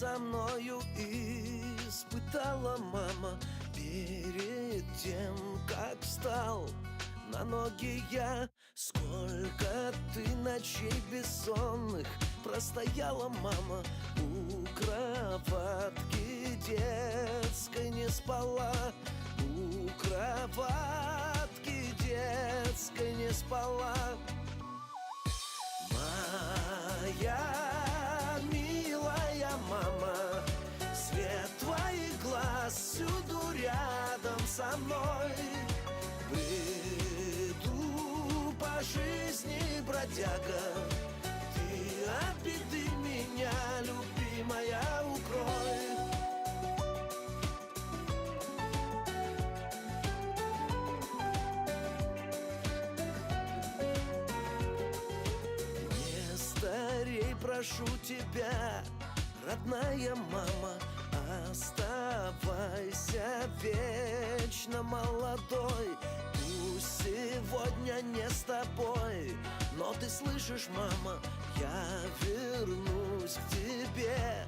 надо мною испытала мама Перед тем, как встал на ноги я. Сколько ты ночей бессонных простояла мама У кроватки детской не спала. У кроватки детской не спала. Моя со мной. Бреду по жизни бродяга. Ты от беды меня, любимая, укрой. Не старей, прошу тебя, родная мама молодой Пусть сегодня не с тобой Но ты слышишь, мама, я вернусь к тебе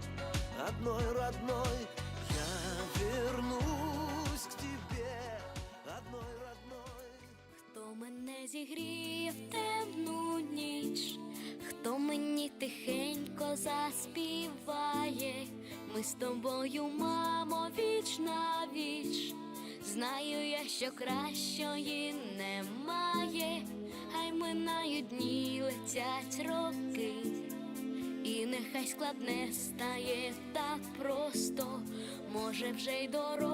Одной родной Я вернусь к тебе Одной родной Хто мене зігріє в темну ніч, хто мені тихенько заспіває, ми з тобою, мамо, віч на віч. Знаю я, що кращої немає, хай минають дні, летять роки, і нехай складне стає так просто, може вже й доросла.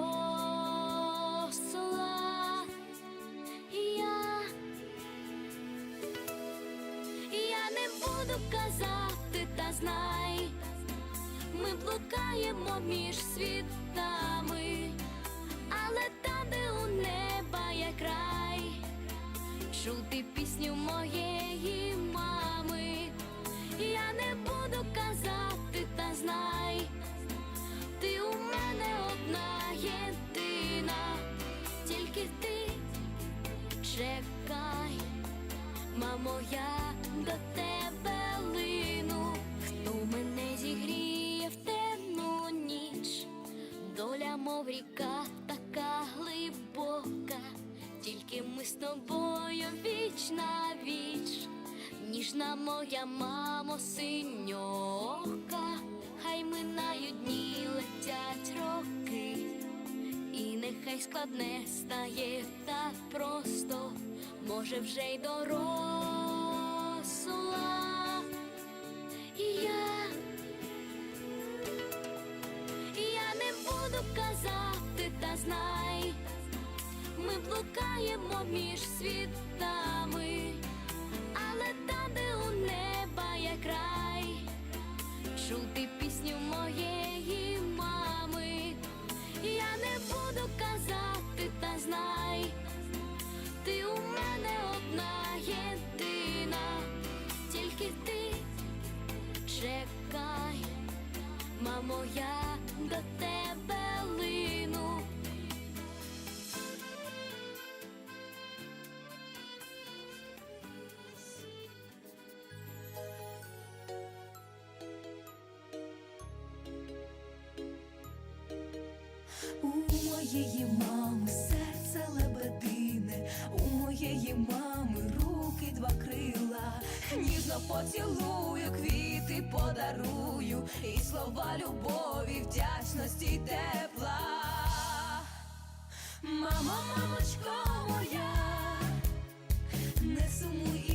Я, я не буду казати, та знай, ми блукаємо між світами, де у неба є край, чути пісню моєї мами, я не буду казати, та знай, ти у мене одна єдина, тільки ти чекай, мамо, я до тебе лину, хто мене зігріє в темну ніч, доля, мов ріка, тобою віч на віч, ніжна моя мамо, синьока, хай минають дні, летять роки. І нехай складне стає так просто, може вже й доросла. Блукаємо між світами, але там, де у неба є край, чути пісню моєї мами. Я не буду казати, та знай, ти у мене одна єдина, тільки ти чекай, мамо, я до тебе моєї мами серце лебедине, у моєї мами руки два крила, ніжно поцілую, квіти подарую, і слова любові, вдячності тепла. Мамо, мамочко моя, не сумуй.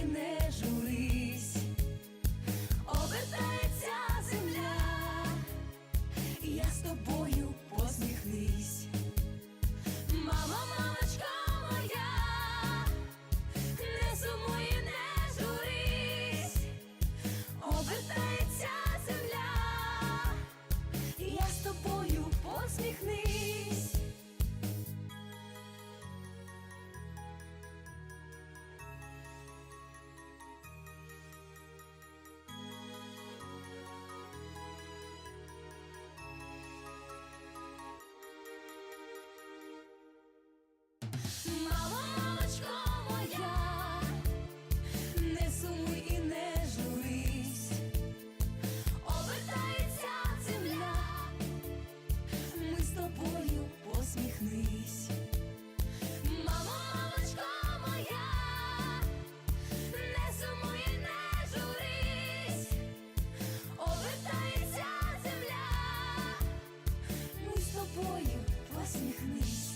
посміхнись.